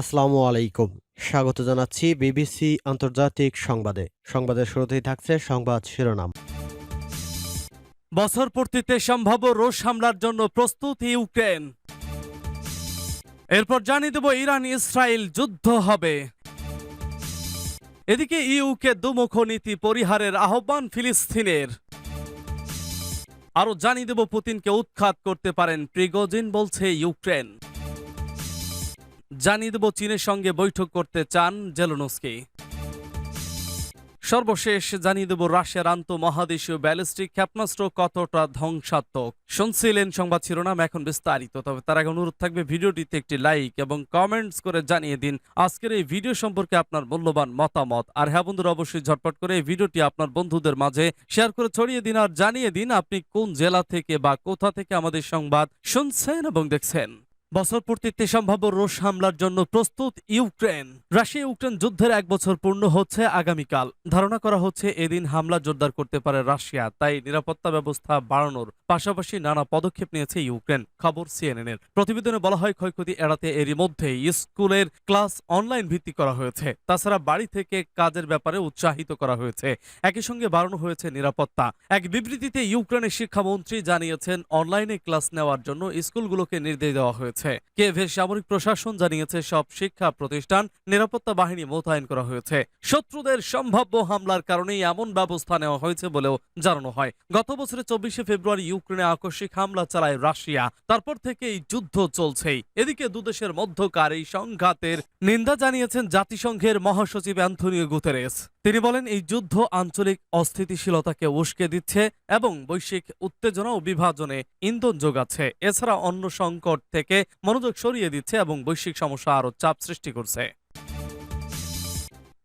আসসালামু আলাইকুম। স্বাগত জানাচ্ছি বিবিসি আন্তর্জাতিক সংবাদে। সংবাদের শুরুতেই থাকছে সংবাদ শিরোনাম। বছর পূর্তিতে সম্ভাব্য রুশ হামলার জন্য প্রস্তুত ইউক্রেন। এরপর জানিয়ে দেব ইরান ইসরায়েল যুদ্ধ হবে। এদিকে ইউকে দুমুখ নীতি পরিহারের আহ্বান ফিলিস্তিনের। আরও জানিয়ে দেব পুতিনকে উৎখাত করতে পারেন প্রিগোজিন, বলছে ইউক্রেন। জানিয়ে দেব চীনের সঙ্গে বৈঠক করতে চান জেলোনস্কি। সর্বশেষ জানিয়ে দেব রাশিয়ার আন্তঃমহাদেশীয় ব্যালিস্টিক ক্ষেপণাস্ত্র কতটা ধ্বংসাত্মক। শুনছিলেন সংবাদ শিরোনাম এখন বিস্তারিত, তবে তার আগে অনুরোধ থাকবে ভিডিওটিতে একটি লাইক এবং কমেন্টস করে জানিয়ে দিন আজকের এই ভিডিও সম্পর্কে আপনার মূল্যবান মতামত। আর হ্যাঁ বন্ধুরা, অবশ্যই ঝটপট করে এই ভিডিওটি আপনার বন্ধুদের মাঝে শেয়ার করে ছড়িয়ে দিন আর জানিয়ে দিন আপনি কোন জেলা থেকে বা কোথা থেকে আমাদের সংবাদ শুনছেন এবং দেখছেন। বছর পূর্তিতে সম্ভাব্য রুশ হামলার জন্য প্রস্তুত ইউক্রেন। রাশিয়া ইউক্রেন যুদ্ধের এক বছর পূর্ণ হচ্ছে আগামীকাল। ধারণা করা হচ্ছে এদিন হামলা জোরদার করতে পারে রাশিয়া, তাই নিরাপত্তা ব্যবস্থা বাড়ানোর পাশাপাশি নানা পদক্ষেপ নিয়েছে ইউক্রেন, খবর সিএনএন এর। প্রতিবেদনে বলা হয় ক্ষয়ক্ষতি এড়াতে এরই মধ্যে স্কুলের ক্লাস অনলাইন ভিত্তি করা হয়েছে। তাছাড়া বাড়ি থেকে কাজের ব্যাপারে উৎসাহিত করা হয়েছে। একই সঙ্গে বাড়ানো হয়েছে নিরাপত্তা। এক বিবৃতিতে ইউক্রেনের শিক্ষামন্ত্রী জানিয়েছেন, অনলাইনে ক্লাস নেওয়ার জন্য স্কুলগুলোকে নির্দেশ দেওয়া হয়েছে। কেভের সামরিক প্রশাসন জানিয়েছে, সব শিক্ষা প্রতিষ্ঠান নিরাপত্তা বাহিনী মোতায়েন করা হয়েছে। শত্রুদের সম্ভাব্য হামলার কারণেই এমন ব্যবস্থা নেওয়া হয়েছে বলেও জানানো হয়। গত বছরের চব্বিশে ফেব্রুয়ারি ইউক্রেনে আকস্মিক হামলা চালায় রাশিয়া। তারপর থেকে এই যুদ্ধ চলছেই। এদিকে দুদেশের মধ্যকার এই সংঘাতের নিন্দা জানিয়েছেন জাতিসংঘের মহাসচিব অ্যান্থনিও গুতেরেস। তিনি বলেন, এই যুদ্ধ আঞ্চলিক অস্থিতিশীলতাকে উস্কে দিচ্ছে এবং বৈশ্বিক উত্তেজনা ও বিভাজনে ইন্ধন যোগাচ্ছে। এছাড়া অন্য সংকট থেকে মনোযোগ সরিয়ে দিচ্ছে এবং বৈশ্বিক সমস্যা আরও চাপ সৃষ্টি করছে।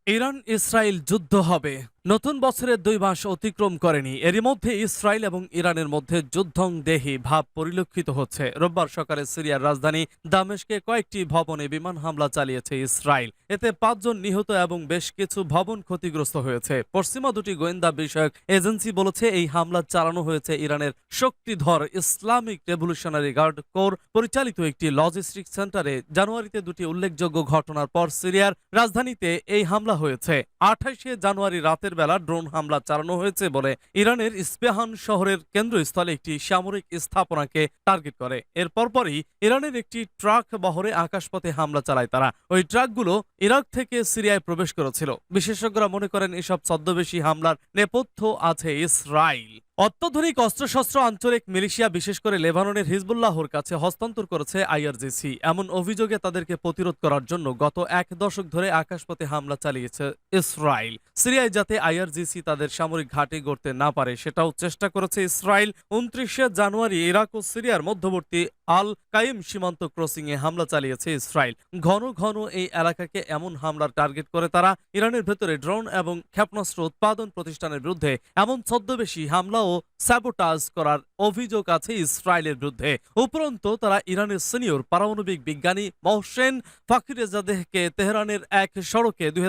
ইরান ইসরায়েল যুদ্ধ হবে। নতুন বছরের দুই মাস অতিক্রম করেনি। এরই মধ্যে ইসরায়েল এবং ইরানের মধ্যে যুদ্ধং দেহি ভাব পরিলক্ষিত হচ্ছে। রোববার সকালে সিরিয়ার রাজধানী দামেশকে কয়েকটি ভবনে বিমান হামলা চালিয়েছে ইসরায়েল। এতে পাঁচজন নিহত এবং বেশ কিছু ভবন ক্ষতিগ্রস্ত হয়েছে। পশ্চিমা দুটি গোয়েন্দা বিষয়ক এজেন্সি বলেছে, এই হামলা চালানো হয়েছে ইরানের শক্তিধর ইসলামিক রেভলিউশনারি গার্ড কোর পরিচালিত একটি লজিস্টিক সেন্টারে। জানুয়ারিতে দুটি উল্লেখযোগ্য ঘটনার পর সিরিয়ার রাজধানীতে এই হামলা হয়েছে। আঠাশে জানুয়ারি রাতের বেলা ড্রোন হামলা চালানো হয়েছে বলে ইরানের ইস্পেহান শহরের কেন্দ্রস্থলে একটি সামরিক স্থাপনাকে টার্গেট করে। এর পরপরই ইরানের একটি ট্রাক বহরে আকাশপথে হামলা চালায় তারা। ওই ট্রাকগুলো ইরাক থেকে সিরিয়ায় প্রবেশ করেছিল। বিশেষজ্ঞরা মনে করেন এসব ছদ্মবেশী হামলার নেপথ্য আছে ইসরায়েল অত্যাধুনিক অস্ত্রশস্ত্র, আঞ্চলিক মিলিশিয়া, বিশেষ করে লেবাননের হিজবুল্লাহর কাছে হস্তান্তর করেছে আইআরজিসি। এমন অভিযোগে তাদেরকে প্রতিরোধ করার জন্য গত এক দশক ধরে আকাশপথে হামলা চালিয়েছে ইসরায়েল। সিরিয়ায় যাতে আইআরজিসি তাদের সামরিক ঘাঁটি গড়তে না পারে, সেটাও চেষ্টা করেছে ইসরায়েল। উনত্রিশে জানুয়ারি ইরাক ও সিরিয়ার মধ্যবর্তী আল কাইম সীমান্ত ক্রসিং এ হামলা চালিয়েছে ইসরায়েল। ঘন ঘন এই এলাকাকে এমন হামলার টার্গেট করে তারা। ইরানের ভেতরে ড্রোন এবং ক্ষেপণাস্ত্র উৎপাদন প্রতিষ্ঠানের বিরুদ্ধে এমন ছদ্মবেশী হামলা স্যাবোটাজ করার অভিযোগ আছে ইসরায়েলের বিরুদ্ধে। উপরন্তু, তারা ইরানের সিনিয়র পারমাণবিক বিজ্ঞানী মহসেন ফাকিরেজাদেহকে তেহরানের এক সড়কে দুই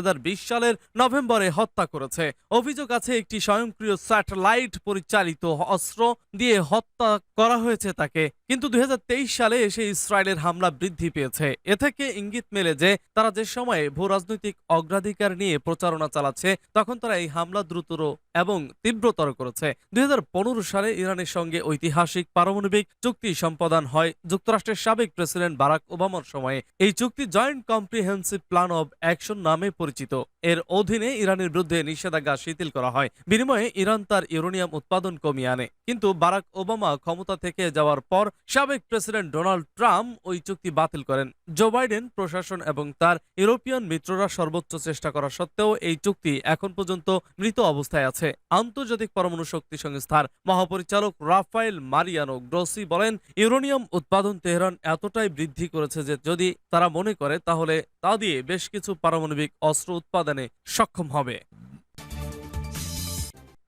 সালের নভেম্বরে হত্যা করেছে। অভিযোগ আছে, একটি স্বয়ংক্রিয় স্যাটেলাইট পরিচালিত অস্ত্র দিয়ে হত্যা করা হয়েছে তাকে। কিন্তু দুই হাজার তেইশ সালে এসে ইসরায়েলের হামলা বৃদ্ধি পেয়েছে। এ থেকে ইঙ্গিত মেলে যে, তারা যে সময়ে ভূ রাজনৈতিক অগ্রাধিকার নিয়ে প্রচারণা চালাচ্ছে, তখন তারা এই হামলা দ্রুতর এবং তীব্রতর করেছে। দুই সালে ইরানের সঙ্গে ঐতিহাসিক পারমাণবিক চুক্তি সম্পাদন হয়। যুক্তরাষ্ট্রের সাবেক প্রেসিডেন্ট বারাক ওবামার সময়ে এই চুক্তি joint comprehensive plan of action নামে পরিচিত। এর অধীনে ইরানের বিরুদ্ধে নিষেধাজ্ঞা শিথিল করা হয়। বিনিময়ে ইরান তার ইউরেনিয়াম উৎপাদন কমিয়ে আনে। কিন্তু বারাক ওবামা ক্ষমতা থেকে যাওয়ার পর সাবেক প্রেসিডেন্ট ডোনাল্ড ট্রাম্প ওই চুক্তি বাতিল করেন। জো বাইডেন প্রশাসন এবং তার ইউরোপিয়ান মিত্ররা সর্বোচ্চ চেষ্টা করা সত্ত্বেও এই চুক্তি এখন পর্যন্ত মৃত অবস্থায় আছে। আন্তর্জাতিক পরমাণু শক্তি সংস্থার মহাপরিচালক রাফায়েল মারিয়ানো গ্রসি বলেন, ইউরোনিয়াম উৎপাদন তেহরান এতটাই বৃদ্ধি করেছে যে যদি তারা মনে করে, তাহলে তা দিয়ে বেশ কিছু পারমাণবিক অস্ত্র উৎপাদনে সক্ষম হবে।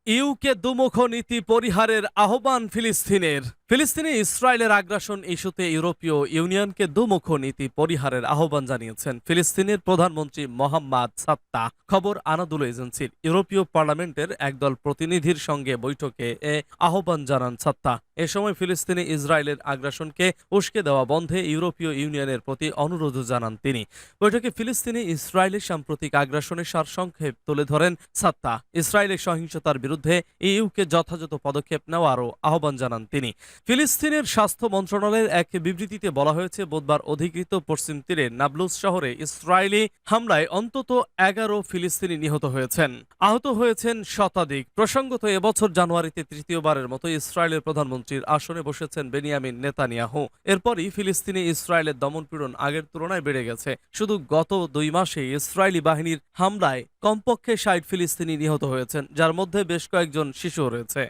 ইউকে দুমুখ নীতি পরিহারের আহ্বান ফিলিস্তিনের। ফিলিস্তিনি ইসরায়েলের আগ্রাসন ইস্যুতে ইউরোপীয় ইউনিয়নকে দুমুখ নীতি পরিহারের আহ্বান জানিয়েছেন ফিলিস্তিনের প্রধানমন্ত্রী মোহাম্মদ সাত্তা খবর আনাদুল এজেন্সির। ইউরোপীয় পার্লামেন্টের একদল প্রতিনিধির সঙ্গে বৈঠকে এ আহ্বান জানান সাত্তা এ সময় ফিলিস্তিনি ইসরায়েলের আগ্রাসনকে উস্কে দেওয়া বন্ধে ইউরোপীয় ইউনিয়নের প্রতি অনুরোধ জানান তিনি। বৈঠকে ফিলিস্তিনি ইসরায়েলের সাম্প্রতিক আগ্রাসনের সারসংক্ষেপ তুলে ধরেন সাত্তা ইসরায়েলের সহিংসতার বিরুদ্ধে ইইউকে যথাযথ পদক্ষেপ নেওয়ারও আহ্বান জানান তিনি। ফিলিস্তিনের স্বাস্থ্য মন্ত্রণালয়ের এক বিবৃতিতে বলা হয়েছে, বুধবার অধিকৃত পশ্চিম তীরে নাবলুস শহরে ইসরায়েলি হামলায় অন্তত এগারো ফিলিস্তিনি নিহত হয়েছেন। আহত হয়েছেন শতাধিক। প্রসঙ্গত, এবছর জানুয়ারিতে তৃতীয়বারের মতো ইসরায়েলের প্রধানমন্ত্রীর আসনে বসেছেন বেনিয়ামিন নেতানিয়াহু। এরপরই ফিলিস্তিনি ইসরায়েলের দমনপীড়ন আগের তুলনায় বেড়ে গেছে। শুধু গত দুই মাসে ইসরায়েলি বাহিনীর হামলায় কমপক্ষে ষাট ফিলিস্তিনি নিহত হয়েছেন, যার মধ্যে বেশ কয়েকজন শিশু রয়েছে।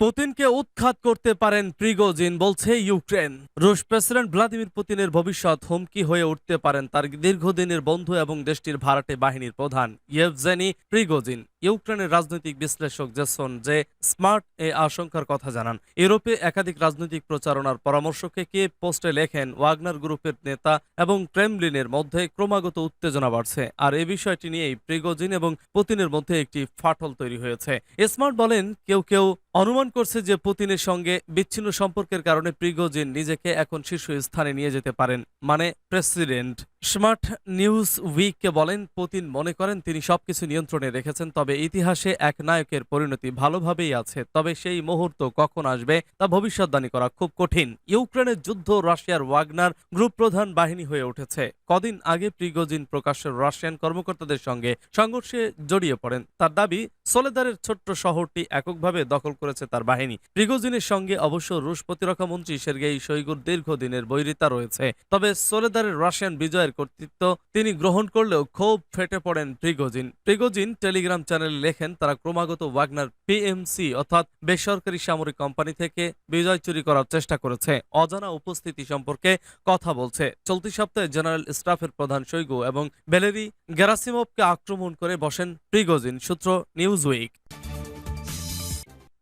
পুতিনকে উৎখাত করতে পারেন প্রিগোজিন, বলছে ইউক্রেন। রুশ প্রেসিডেন্ট ভ্লাদিমির পুতিনের ভবিষ্যৎ হুমকি হয়ে উঠতে পারেন তার দীর্ঘদিনের বন্ধু এবং দেশটির ভাড়াটে বাহিনীর প্রধান ইয়েভজেনি প্রিগোজিন। ইউক্রেনের রাজনৈতিক বিশ্লেষক জেসন যে স্মার্ট এ আশঙ্কার কথা জানান। ইউরোপে একাধিক রাজনৈতিক প্রচারণার পরামর্শকে কে পোস্টে লেখেন, ওয়াগনার গ্রুপের নেতা এবং ক্রেমলিনের মধ্যে ক্রমাগত উত্তেজনা বাড়ছে। আর এই বিষয়টি নিয়েই প্রিগোজিন এবং পুতিনের মধ্যে একটি ফাটল তৈরি হয়েছে। স্মার্ট বলেন, কেউ কেউ অনুমান করছে যে পুতিনের সঙ্গে বিচ্ছিন্ন সম্পর্কের কারণে প্রিগোজিন নিজেকে এখন শীর্ষ স্থানে নিয়ে যেতে পারেন মানে প্রেসিডেন্ট। স্মার্ট নিউজ উইককে বলেন, পুতিন মনে করেন তিনি সবকিছু নিয়ন্ত্রণে রেখেছেন, তবে ইতিহাসে এক নায়কের পরিণতি ভালোভাবেই আছে। তবে সেই মুহূর্ত কখন আসবে তা ভবিষ্যৎবাণী করা খুব কঠিন। ইউক্রেনের যুদ্ধ রাশিয়ার ওয়াগনার গ্রুপ প্রধান বাহিনী হয়ে উঠেছে। কদিন আগে প্রিগোজিন প্রকাশ্যে রাশিয়ান কর্মকর্তাদের সঙ্গে সংঘর্ষে জড়িয়ে পড়েন। তার দাবি, সোলেদারের ছোট্ট শহরটি এককভাবে দখল করেছে তার বাহিনী। প্রিগোজিনের সঙ্গে অবশ্য রুশ প্রতিরক্ষা মন্ত্রী সের্গেই শৈগুর দীর্ঘদিনের বৈরিতা রয়েছে। তবে সোলেদারের রাশিয়ান বিজয়ের কর্তৃত্ব তিনি গ্রহণ করলেও ক্ষোভ ফেটে পড়েন প্রিগোজিন। প্রিগোজিন টেলিগ্রাম চ্যানেলে লেখেন, তারা ক্রমাগত ওয়াগনার পিএমসি অর্থাৎ বেসরকারি সামরিক কোম্পানি থেকে বিজয় চুরি করার চেষ্টা করেছে। অজানা উপস্থিতি সম্পর্কে কথা বলছে। চলতি সপ্তাহে জেনারেল স্টাফের প্রধান শৈগু এবং ভ্যালেরি গেরাসিমভকে আক্রমণ করে বসেন প্রিগোজিন, সূত্র নিউজ উইক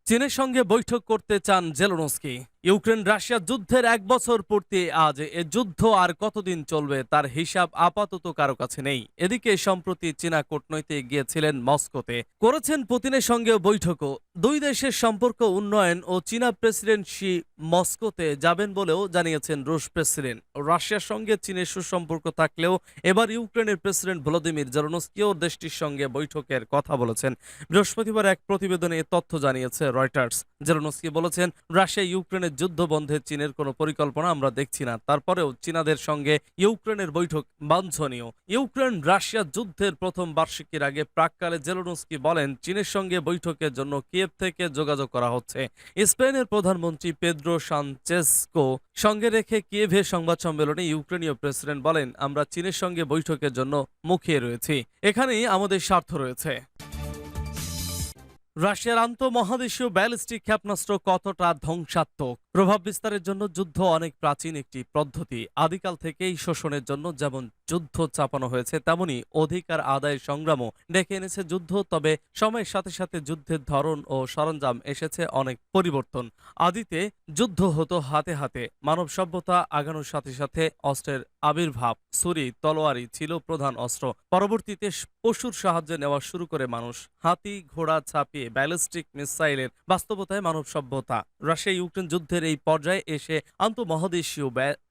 চীনের সঙ্গে বৈঠক করতে চান জেলোনস্কি। ইউক্রেন রাশিয়া যুদ্ধের এক বছর পূর্তি আজ এ যুদ্ধ আর কতদিন চলবে তার হিসাব আপাতত কারও কাছে নেই। এদিকে সম্প্রতি চীনা কূটনৈতিক গিয়েছিলেন মস্কোতে। করেছেন পুতিনের সঙ্গেও বৈঠকও। দুই দেশের সম্পর্ক উন্নয়ন ও চীনা প্রেসিডেন্ট শি মস্কোতে যাবেন বলেও জানিয়েছেন রুশ প্রেসিডেন্ট। রাশিয়ার সঙ্গে চীনের সুসম্পর্ক থাকলেও এবার ইউক্রেনের প্রেসিডেন্ট ভলোদিমির জেরোনস্কিও দেশটির সঙ্গে বৈঠকের কথা বলেছেন। বৃহস্পতিবার এক প্রতিবেদনে তথ্য জানিয়েছে রয়টার্স। জেরোনস্কি বলেছেন, রাশিয়া ইউক্রেনের যুদ্ধ বন্ধে চীনের কোনো পরিকল্পনা আমরা দেখছি না। তারপরেও চীনাদের সঙ্গে ইউক্রেনের বৈঠক বাঞ্ছনীয়। ইউক্রেন, রাশিয়া যুদ্ধের প্রথম বার্ষিকীর আগে প্রাককালে জেলোনস্কি বলেন, চীনের সঙ্গে বৈঠকের জন্য কিয়েভ থেকে যোগাযোগ করা হচ্ছে। স্পেনের প্রধানমন্ত্রী পেদ্রো সানচেসকো সঙ্গে রেখে কিয়েভে সংবাদ সম্মেলনে ইউক্রেনীয় প্রেসিডেন্ট বলেন, আমরা চীনের সঙ্গে বৈঠকের জন্য মুখিয়ে রয়েছি। এখানেই আমাদের স্বার্থ রয়েছে। রাশিয়ার আন্তঃমহাদেশীয় ব্যালিস্টিক ক্ষেপণাস্ত্র কতটা ধ্বংসাত্মক? প্রভাব বিস্তারের জন্য যুদ্ধ অনেক প্রাচীন একটি পদ্ধতি। আদিকাল থেকেই শোষণের জন্য যেমন যুদ্ধ চাপানো হয়েছে, তেমনি অধিকার আদায়ের সংগ্রামও ডেকে এনেছে যুদ্ধ। তবে সময়ের সাথে সাথে যুদ্ধের ধরন ও সরঞ্জাম এসেছে অনেক পরিবর্তন। আদিতে যুদ্ধ হতো হাতে হাতে। মানব সভ্যতা আগানোর সাথে সাথে অস্ত্রের আবির্ভাব, ছুরি তলোয়ারি ছিল প্রধান অস্ত্র। পরবর্তীতে পশুর সাহায্যে নেওয়া শুরু করে মানুষ। হাতি, ঘোড়া ছাপিয়ে ব্যালিস্টিক মিসাইলের বাস্তবতায় মানব সভ্যতা। রাশিয়া ইউক্রেন যুদ্ধের এই পর্যায়ে এসে আন্তঃমহাদেশীয়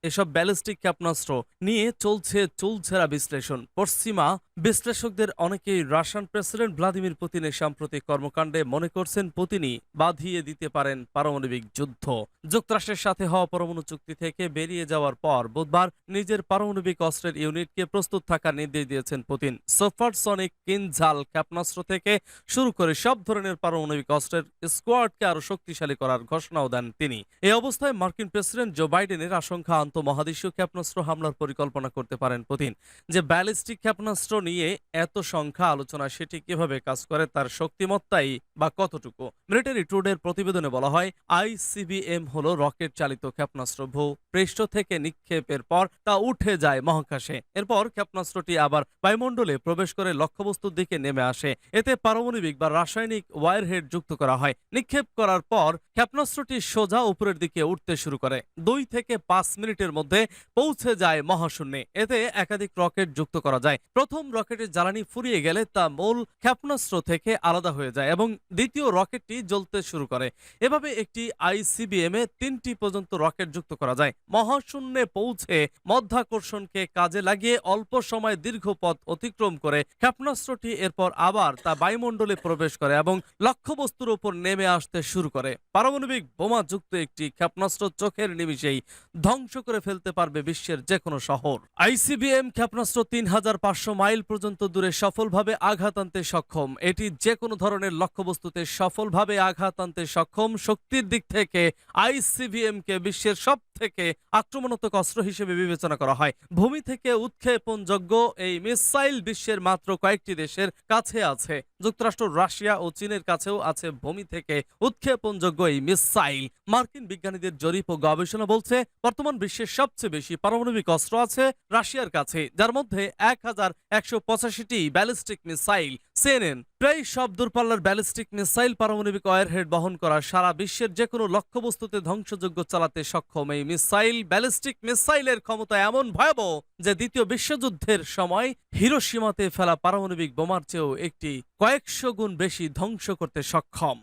এসব ব্যালিস্টিক ক্ষেপণাস্ত্র নিয়ে চলছে চুলছেরা বিশ্লেষণ। পশ্চিমা বিশ্লেষকদের অনেকেই রাশিয়ান প্রেসিডেন্ট ভ্লাদিমির পুতিনের সাম্প্রতিক কর্মকাণ্ডে মনে করছেন পুতিনই বাঁধিয়ে দিতে পারেন পারমাণবিক যুদ্ধ। যুক্তরাষ্ট্রের সাথে হওয়া পরমাণু চুক্তি থেকে বেরিয়ে যাওয়ার পর বুধবার নিজের পারমাণবিক অস্ত্রের ইউনিটকে প্রস্তুত থাকার নির্দেশ দিয়েছেন পুতিন। সোফারসনিক কিনঝাল ক্ষেপণাস্ত্র থেকে শুরু করে সব ধরনের পারমাণবিক অস্ত্রের স্কোয়াডকে আরও শক্তিশালী করার ঘোষণাও দেন তিনি। এই অবস্থায় মার্কিন প্রেসিডেন্ট জো বাইডেনের আশঙ্কা, আন্তঃমহাদেশীয় ক্ষেপণাস্ত্র হামলার পরিকল্পনা করতে পারেন পুতিন। যে ব্যালিস্টিক ক্ষেপণাস্ত্র নিয়ে এত সংখ্যা আলোচনা সেটি কীভাবে কাজ করে, তার শক্তিমত্তাই বা কতটুকু? মিলিটারি ট্রুডের প্রতিবেদনে বলা হয়, আইসিবিএম হলো রকেট চালিত ক্ষেপণাস্ত্র ভূ পৃষ্ঠ থেকে নিক্ষেপের পর তা উঠে যায় মহাকাশে। এরপর ক্ষেপণাস্ত্রটি আবার বায়ুমণ্ডলে প্রবেশ করে লক্ষ্যবস্তুর দিকে নেমে আসে। এতে পারমাণবিক বা রাসায়নিক ওয়ারহেড যুক্ত করা হয়। নিক্ষেপ করার পর ক্ষেপণাস্ত্রটি সোজা উপরের দিকে উঠতে শুরু করে। দুই থেকে পাঁচ মিনিটের মধ্যে পৌঁছে যায় মহাশূন্যে। এতে একাধিক রকেট যুক্ত করা যায়। প্রথম রকেটের জ্বালানি ফুরিয়ে গেলে তা মূল ক্ষেপণাস্ত্র থেকে আলাদা হয়ে যায় এবং দ্বিতীয় রকেটটি জ্বলতে শুরু করে। এভাবে একটি আইসিবিএম এ তিনটি পর্যন্ত রকেট যুক্ত করা যায়। মহাশূন্যে পৌঁছে মধ্যাকর্ষণকে কাজে লাগিয়ে অল্প সময় দীর্ঘ পথ অতিক্রম করে ক্ষেপণাস্ত্রটি এরপর আবার তা বায়ুমণ্ডলে প্রবেশ করে এবং লক্ষ্যবস্তুর উপর নেমে আসতে শুরু করে। পারমাণবিক বোমা যুক্ত একটি ক্ষেপণাস্ত্র চোখের নিমিষেই ধ্বংস করে ফেলতে পারবে বিশ্বের যে কোনো শহর। আইসিবিএম ক্ষেপণাস্ত্র তিন হাজার পাঁচশো মাইল পর্যন্ত দূরে সফলভাবে আঘাত আনতে সক্ষম। এটি যে কোনো ধরনের লক্ষ্যবস্তুতে সফলভাবে আঘাত আনতে সক্ষম। শক্তির দিক থেকে আইসিবিএম কে বিশ্বের সব থেকে আক্রমণাত্মক অস্ত্র হিসেবে বিবেচনা করা হয়। ভূমি থেকে উৎক্ষেপণযোগ্য এই মিসাইল বিশ্বের মাত্র কয়েকটি দেশের কাছে আছে। যুক্তরাষ্ট্র, রাশিয়া ও চীনের কাছেও আছে ভূমি থেকে উৎক্ষেপণযোগ্য এই মিসাইল। মার্কিন বিজ্ঞানীদের জরিপ ও গবেষণা বলছে, বর্তমান বিশ্বের সবচেয়ে বেশি পারমাণবিক অস্ত্র আছে রাশিয়ার কাছে, যার মধ্যে এক হাজার একশো পঁচাশিটি ব্যালিস্টিক মিসাইল, সিএনএন প্রায় সব দূরপাল্লার ব্যালিস্টিক মিসাইল পারমাণবিক ওয়ারহেড বহন করা সারা বিশ্বের যে কোনো লক্ষ্যবস্তুতে ধ্বংসযোগ্য চালাতে সক্ষম। এই মিসাইল, ব্যালিস্টিক মিসাইলের ক্ষমতা এমন ভয়াবহ যে দ্বিতীয় বিশ্বযুদ্ধের সময় হিরোসীমাতে ফেলা পারমাণবিক বোমার চেয়েও একটি কয়েকশো গুণ বেশি ধ্বংস করতে সক্ষম।